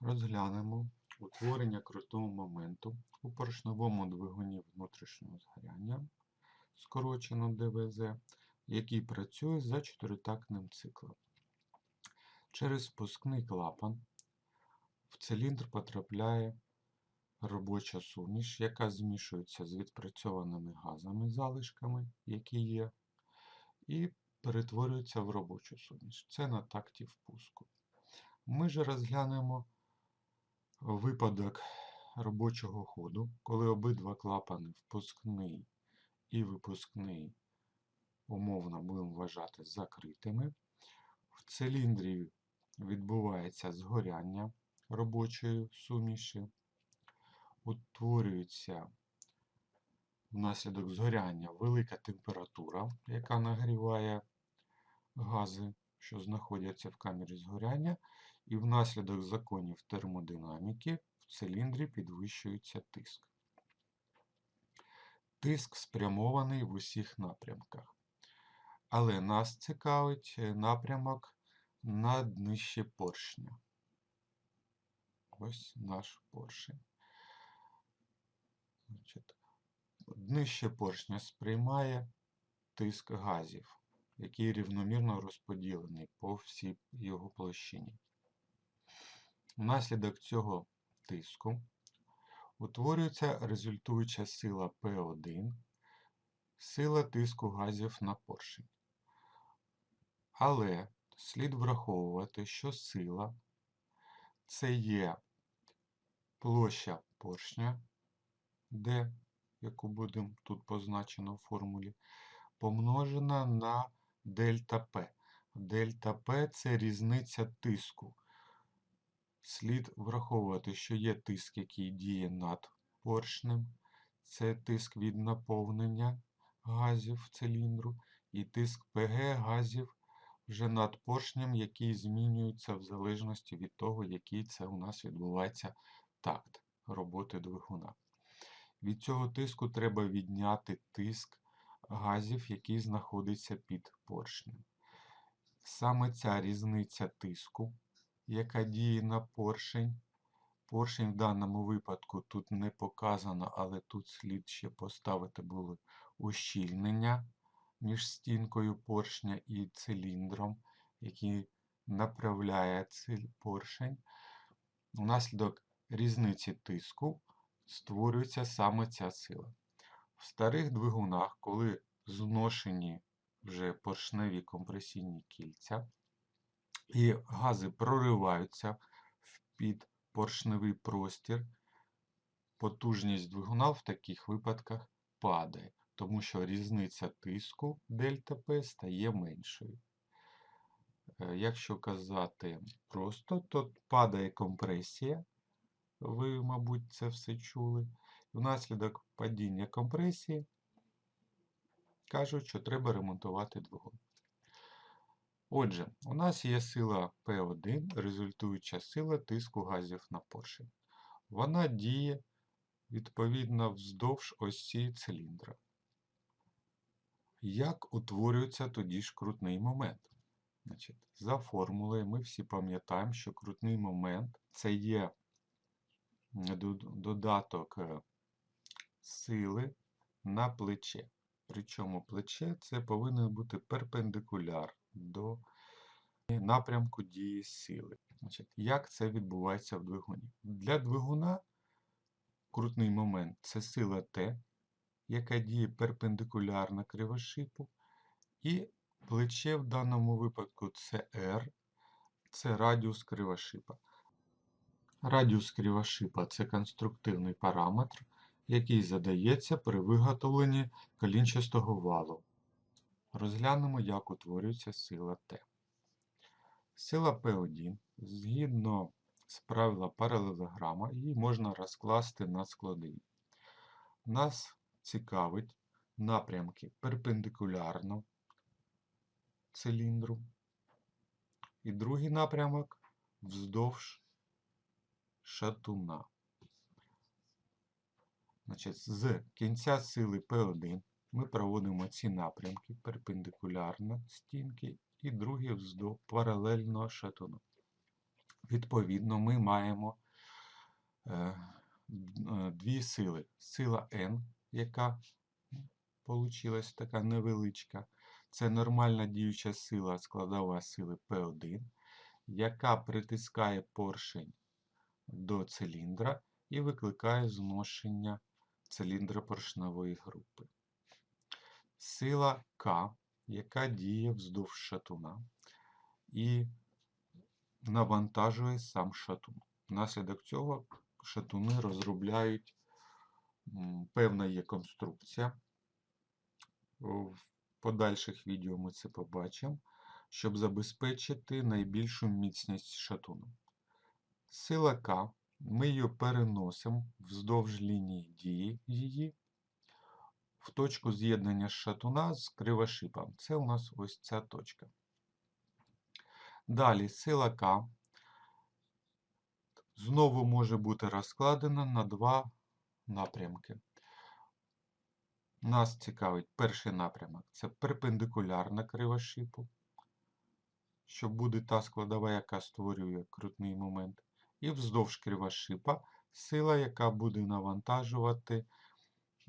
Розглянемо утворення крутого моменту у поршневому двигуні внутрішнього згоряння, скорочено ДВЗ, який працює за чотиритактним циклом. Через спускний клапан в циліндр потрапляє робоча суміш, яка змішується з відпрацьованими газами залишками, які є, і перетворюється в робочу суміш. Це на такті впуску. Ми ж розглянемо випадок робочого ходу, коли обидва клапани впускний і випускний умовно будемо вважати закритими. В циліндрі відбувається згоряння робочої суміші, утворюється внаслідок згоряння велика температура, яка нагріває гази, що знаходяться в камері згоряння, і внаслідок законів термодинаміки в циліндрі підвищується тиск. Тиск спрямований в усіх напрямках. Але нас цікавить е, напрямок на днище поршня. Ось наш поршень. Днище поршня сприймає тиск газів, який рівномірно розподілений по всій його площині. Внаслідок цього тиску утворюється результуюча сила P1, сила тиску газів на поршень. Але слід враховувати, що сила це є площа поршня, D, яку будемо тут позначено в формулі, помножена на дельта P. Дельта P це різниця тиску. Слід враховувати, що є тиск, який діє над поршнем, це тиск від наповнення газів циліндру, і тиск ПГ газів вже над поршнем, який змінюється в залежності від того, який це у нас відбувається такт роботи двигуна. Від цього тиску треба відняти тиск газів, який знаходиться під поршнем. Саме ця різниця тиску, яка діє на поршень. Поршень в даному випадку тут не показано, але тут слід ще поставити було ущільнення між стінкою поршня і циліндром, який направляє цей поршень. Внаслідок різниці тиску створюється саме ця сила. В старих двигунах, коли зношені вже поршневі компресійні кільця, і гази прориваються в підпоршневий простір, потужність двигуна в таких випадках падає, тому що різниця тиску дельта П стає меншою. Е, Якщо казати просто, то падає компресія, ви, мабуть, це все чули. Внаслідок падіння компресії кажуть, що треба ремонтувати двигун. Отже, у нас є сила P1, результуюча сила тиску газів на поршень. Вона діє відповідно вздовж осі циліндра. Як утворюється тоді ж крутний момент? Значить, За формулою ми всі пам'ятаємо, що крутний момент це є додаток е, сили на плече. Причому плече це повинен бути перпендикуляр до напрямку дії сили. Значить, Як це відбувається в двигуні? Для двигуна крутний момент це сила Т, яка діє перпендикулярно кривошипу, і плече в даному випадку це R, це радіус кривошипа. Радіус кривошипа це конструктивний параметр, який задається при виготовленні колінчастого валу. Розглянемо, як утворюється сила Т. Сила P1, згідно з правила паралелограма, її можна розкласти на складові. Нас цікавить напрямки перпендикулярно циліндру. І другий напрямок вздовж шатуна. Значить, З кінця сили P1 ми проводимо ці напрямки перпендикулярно стінки і другий вздовж паралельно шатуну. Відповідно, ми маємо е, е, дві сили. Сила N, яка получилась така невеличка. Це нормальна діюча сила, складова сили P1, яка притискає поршень до циліндра і викликає зношення циліндра поршневої групи. Сила К, яка діє вздовж шатуна і навантажує сам шатун. Внаслідок цього шатуни розробляють певна є конструкція. В подальших відео ми це побачимо, щоб забезпечити найбільшу міцність шатуну. Сила К, ми її переносимо вздовж лінії дії її в точку з'єднання шатуна з кривошипом. Це у нас ось ця точка. Далі сила К знову може бути розкладена на два напрямки. Нас цікавить перший напрямок це перпендикулярна кривошипу, що буде та складова, яка створює крутний момент. І вздовж кривошипа сила, яка буде навантажувати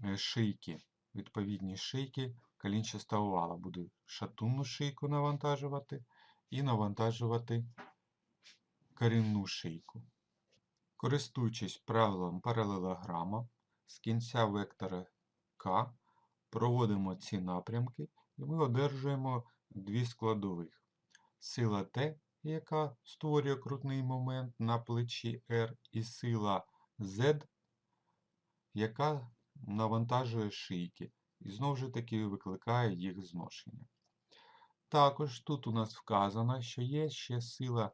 е, шийки, відповідні шийки колінчастого вала. Буде шатунну шийку навантажувати і навантажувати корінну шийку. Користуючись правилом паралелограма, з кінця вектора К проводимо ці напрямки і ми одержуємо дві складових. Сила Т, яка створює крутний момент на плечі R, і сила Z, яка навантажує шийки і знову ж таки викликає їх зношення. Також тут у нас вказано, що є ще сила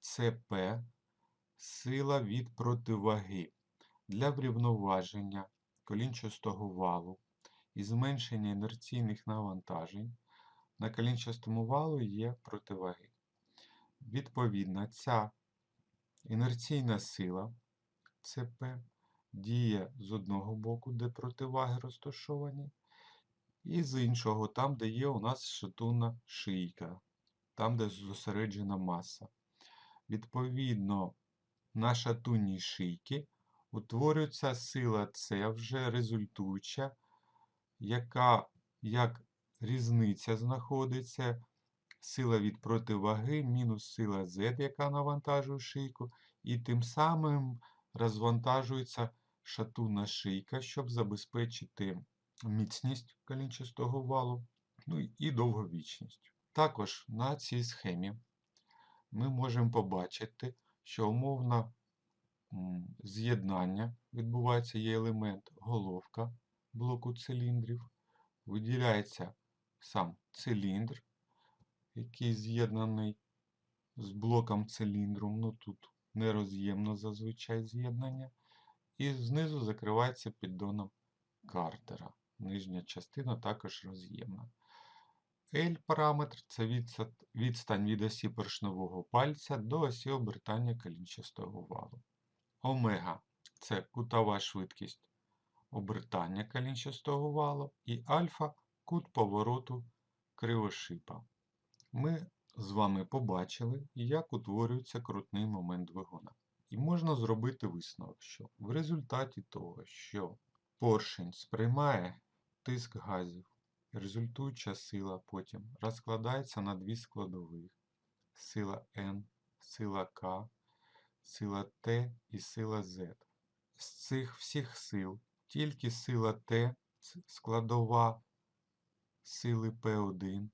ЦП, сила від противаги для врівноваження колінчастого валу і зменшення інерційних навантажень на колінчастому валу є противаги. Відповідно, ця інерційна сила ЦП діє з одного боку, де противаги розташовані, і з іншого, там, де є у нас шатунна шийка, там, де зосереджена маса. Відповідно, на шатунній шийці утворюється сила С вже результуюча, яка як різниця знаходиться, сила від противаги мінус сила Z, яка навантажує шийку, і тим самим розвантажується шатунна шийка, щоб забезпечити міцність колінчастого валу, ну і довговічність. Також на цій схемі ми можемо побачити, що умовно з'єднання відбувається, є елемент головка блоку циліндрів, виділяється сам циліндр, який з'єднаний з блоком циліндру, ну тут нероз'ємно зазвичай з'єднання, і знизу закривається піддоном картера. Нижня частина також роз'ємна. L параметр це відстань від осі поршневого пальця до осі обертання колінчастого валу. Омега це кутова швидкість обертання колінчастого валу і альфа кут повороту кривошипа. Ми з вами побачили, як утворюється крутний момент двигуна. І можна зробити висновок, що в результаті того, що поршень сприймає тиск газів, результуюча сила потім розкладається на дві складових: сила N, сила К, сила Т і сила Z. З цих всіх сил тільки сила Т, складова сили P1,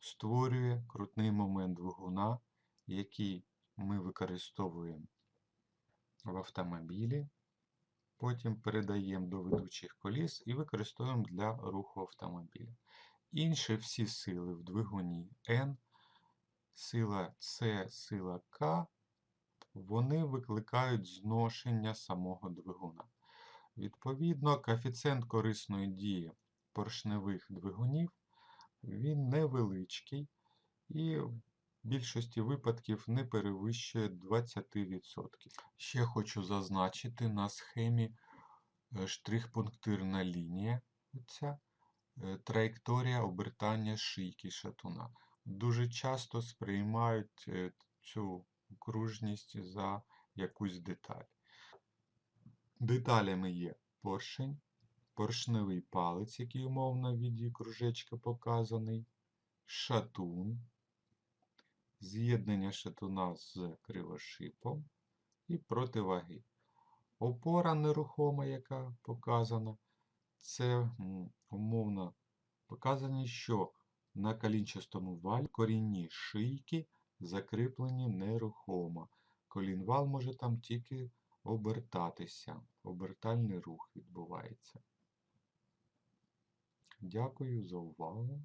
створює крутний момент двигуна, який ми використовуємо в автомобілі, потім передаємо до ведучих коліс і використовуємо для руху автомобіля. Інші всі сили в двигуні N, сила С, сила К, вони викликають зношення самого двигуна. Відповідно, коефіцієнт корисної дії поршневих двигунів він невеличкий і в більшості випадків не перевищує 20%. Ще хочу зазначити на схемі е, штрих-пунктирна лінія. Оця е, траєкторія обертання шийки шатуна. Дуже часто сприймають е, цю окружність за якусь деталь. Деталями є поршень, поршневий палець, який умовно в віді кружечка показаний, шатун, з'єднання шатуна з кривошипом і противаги. Опора нерухома, яка показана, це умовно показані, що на колінчастому валі корінні шийки закріплені нерухомо. Колінвал може там тільки обертатися. Обертальний рух відбувається. Дякую за увагу.